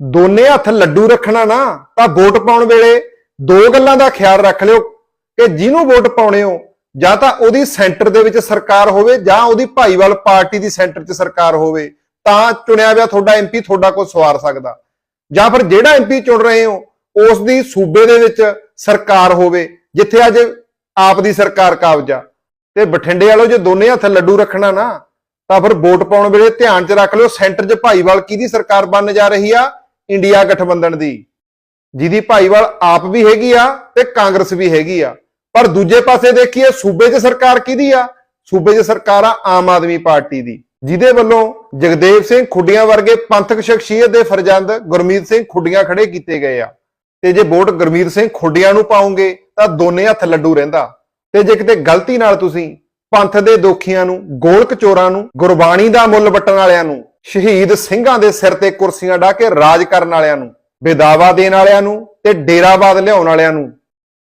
ਦੋਨੇ ਹੱਥ ਲੱਡੂ ਰੱਖਣਾ ਨਾ, ਤਾਂ ਵੋਟ ਪਾਉਣ ਵੇਲੇ ਦੋ ਗੱਲਾਂ ਦਾ ਖਿਆਲ ਰੱਖ ਲਿਓ ਕਿ ਜਿਹਨੂੰ ਵੋਟ ਪਾਉਣੇ ਹੋ, ਜਾਂ ਤਾਂ ਉਹਦੀ ਸੈਂਟਰ ਦੇ ਵਿੱਚ ਸਰਕਾਰ ਹੋਵੇ, ਜਾਂ ਉਹਦੀ ਭਾਈਵਾਲ ਪਾਰਟੀ ਦੀ ਸੈਂਟਰ 'ਚ ਸਰਕਾਰ ਹੋਵੇ, ਤਾਂ ਚੁਣਿਆ ਹੋਇਆ ਤੁਹਾਡਾ ਐਮਪੀ ਤੁਹਾਡਾ ਕੋਲ ਸਵਾਰ ਸਕਦਾ। ਜਾਂ ਫਿਰ ਜਿਹੜਾ ਐਮਪੀ ਚੁਣ ਰਹੇ ਹੋ ਉਸ ਦੀ ਸੂਬੇ ਦੇ ਵਿੱਚ ਸਰਕਾਰ ਹੋਵੇ, ਜਿੱਥੇ ਅੱਜ ਆਪ ਦੀ ਸਰਕਾਰ ਕਾਬਜਾ। ਤੇ ਬਠਿੰਡੇ ਵਾਲੋ ਜੇ ਦੋਨੇ ਹੱਥ ਲੱਡੂ ਰੱਖਣਾ ਨਾ, ਤਾਂ ਫਿਰ ਵੋਟ ਪਾਉਣ ਵੇਲੇ ਧਿਆਨ 'ਚ ਰੱਖ ਲਿਓ, ਸੈਂਟਰ 'ਚ ਭਾਈਵਾਲ ਕਿਹਦੀ ਸਰਕਾਰ ਬਣ ਜਾ ਰਹੀ ਆ ਇੰਡੀਆ ਗਠਬੰਧਨ ਦੀ। ਜਿਹਦੀ ਭਾਈਵਾਲ ਆਪ ਵੀ ਹੈਗੀ ਆ ਤੇ ਕਾਂਗਰਸ ਵੀ ਹੈਗੀ ਆ। ਪਰ ਦੂਜੇ ਪਾਸੇ ਦੇਖੀਏ, ਸੂਬੇ 'ਚ ਸਰਕਾਰ ਕਿਹਦੀ ਆ? ਸੂਬੇ 'ਚ ਸਰਕਾਰ ਆ ਆਮ ਆਦਮੀ ਪਾਰਟੀ ਦੀ। ਜਿਹਦੇ ਵੱਲੋਂ ਜਗਦੇਵ ਸਿੰਘ ਖੁੱਡੀਆਂ ਵਰਗੇ ਪੰਥਕ ਸ਼ਖਸੀਅਤ ਦੇ ਫਰਜ਼ੰਦ ਗੁਰਮੀਤ ਸਿੰਘ ਖੁੱਡੀਆਂ ਖੜੇ ਕੀਤੇ ਗਏ ਆ। ਤੇ ਜੇ ਵੋਟ ਗੁਰਮੀਤ ਸਿੰਘ ਖੁੱਡੀਆਂ ਨੂੰ ਪਾਉਂਗੇ, ਤਾਂ ਦੋਨੇ ਹੱਥ ਲੱਡੂ ਰਹਿੰਦਾ। ਤੇ ਜੇ ਕਿਤੇ ਗਲਤੀ ਨਾਲ ਤੁਸੀਂ ਪੰਥ ਦੇ ਦੋਖੀਆਂ ਨੂੰ, ਗੋਲਕ ਚੋਰਾਂ ਨੂੰ, ਗੁਰਬਾਣੀ ਦਾ ਮੁੱਲ ਵਟਣ ਵਾਲਿਆਂ ਨੂੰ ਸ਼ਹੀਦ ਸਿੰਘਾਂ ਦੇ ਸਿਰ ਤੇ ਕੁਰਸੀਆਂ ਢਾ ਕੇ ਰਾਜ ਕਰਨ ਵਾਲਿਆਂ ਨੂੰ, ਬੇਦਾਵਾ ਦੇਣ ਵਾਲਿਆਂ ਨੂੰ ਤੇ ਡੇਰਾਵਾਦ ਲਿਆਉਣ ਵਾਲਿਆਂ ਨੂੰ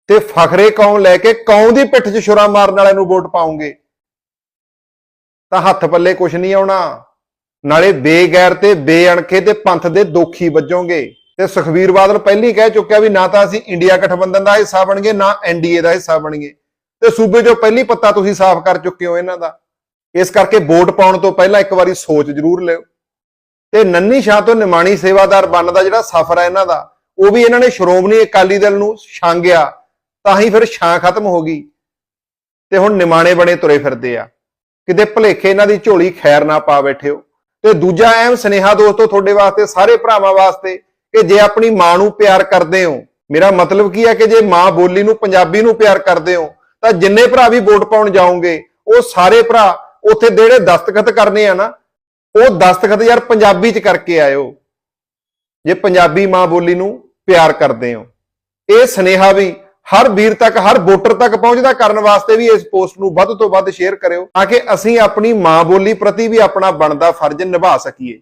ਤੇ ਫਖਰੇ ਕੌਮ ਲੈ ਕੇ ਕੌਮ ਦੀ ਪਿੱਠ 'ਚ ਛੁਰਾ ਮਾਰਨ ਵਾਲਿਆਂ ਨੂੰ ਵੋਟ ਪਾਉਂਗੇ? ਤਾਂ ਹੱਥ ਪੱਲੇ ਕੁਝ ਨਹੀਂ ਆਉਣਾ। ਨਾਲੇ ਬੇਗੈਰ ਤੇ ਬੇਅਣਖੇ ਤੇ ਪੰਥ ਦੇ ਦੋਖੀ ਵੱਜੋਗੇ। ਤੇ ਸੁਖਵੀਰ ਬਾਦਲ ਪਹਿਲੀ ਕਹਿ ਚੁੱਕਿਆ ਵੀ ਨਾ ਤਾਂ ਅਸੀਂ ਇੰਡੀਆ ਗਠਬੰਧਨ ਦਾ ਹਿੱਸਾ ਬਣਗੇ ਨਾ ਐਨਡੀਏ ਦਾ ਹਿੱਸਾ ਬਣਗੇ ਤੇ ਸੂਬੇ 'ਚੋਂ ਪਹਿਲੀ ਪੱਤਾ ਤੁਸੀਂ ਸਾਫ਼ ਕਰ ਚੁੱਕੇ ਹੋ ਇਹਨਾਂ ਦਾ। ਇਸ ਕਰਕੇ ਵੋਟ ਪਾਉਣ ਤੋਂ ਪਹਿਲਾਂ ਇੱਕ ਵਾਰੀ ਸੋਚ ਜ਼ਰੂਰ ਲਿਓ। ਤੇ ਨੰਨੀ ਸ਼ਾਹ ਤੋਂ ਨਿਮਾਣੀ ਸੇਵਾਦਾਰ ਬਣਨ ਦਾ ਜਿਹੜਾ ਸਫ਼ਰ ਹੈ ਇਹਨਾਂ ਦਾ, ਉਹ ਵੀ ਇਹਨਾਂ ਨੇ ਸ਼੍ਰੋਮਣੀ ਅਕਾਲੀ ਦਲ ਨੂੰ ਛਾਂਗਿਆ, ਤਾਂ ਹੀ ਫਿਰ ਛਾਂ ਖਤਮ ਹੋ ਗਈ। ਤੇ ਹੁਣ ਨਿਮਾਣੇ ਬਣੇ ਤੁਰੇ ਫਿਰਦੇ ਆ। ਕਿਤੇ ਭਲੇਖੇ ਇਹਨਾਂ ਦੀ ਝੋਲੀ ਖੈਰ ਨਾ ਪਾ ਬੈਠੇ ਹੋ ਤੇ ਦੂਜਾ ਅਹਿਮ ਸਨੇਹਾ ਦੋਸਤੋ ਤੁਹਾਡੇ ਵਾਸਤੇ, ਸਾਰੇ ਭਰਾਵਾਂ ਵਾਸਤੇ, ਕਿ ਜੇ ਆਪਣੀ ਮਾਂ ਨੂੰ ਪਿਆਰ ਕਰਦੇ ਹੋ, ਮੇਰਾ ਮਤਲਬ ਕੀ ਹੈ ਕਿ ਜੇ ਮਾਂ ਬੋਲੀ ਨੂੰ, ਪੰਜਾਬੀ ਨੂੰ ਪਿਆਰ ਕਰਦੇ ਹੋ, ਤਾਂ ਜਿੰਨੇ ਭਰਾ ਵੀ ਵੋਟ ਪਾਉਣ ਜਾਓਗੇ, ਉਹ ਸਾਰੇ ਭਰਾ ਉੱਥੇ ਜਿਹੜੇ ਦਸਤਖਤ ਕਰਨੇ ਆ ਨਾ, ਉਹ ਦਸਤਖਤ ਯਾਰ ਪੰਜਾਬੀ ਚ ਕਰਕੇ ਆਇਓ। ਜੇ ਪੰਜਾਬੀ ਮਾਂ ਬੋਲੀ ਨੂੰ ਪਿਆਰ ਕਰਦੇ ਹੋ। ਇਹ ਸਨੇਹਾ ਵੀ ਹਰ ਵੀਰ ਤੱਕ, ਹਰ ਵੋਟਰ ਤੱਕ ਪਹੁੰਚਦਾ ਕਰਨ ਵਾਸਤੇ ਵੀ ਇਸ ਪੋਸਟ ਨੂੰ ਵੱਧ ਤੋਂ ਵੱਧ ਸ਼ੇਅਰ ਕਰਿਓ, ਤਾਂ ਕਿ ਅਸੀਂ ਆਪਣੀ ਮਾਂ ਬੋਲੀ ਪ੍ਰਤੀ ਵੀ ਆਪਣਾ ਬਣਦਾ ਫਰਜ਼ ਨਿਭਾ ਸਕੀਏ।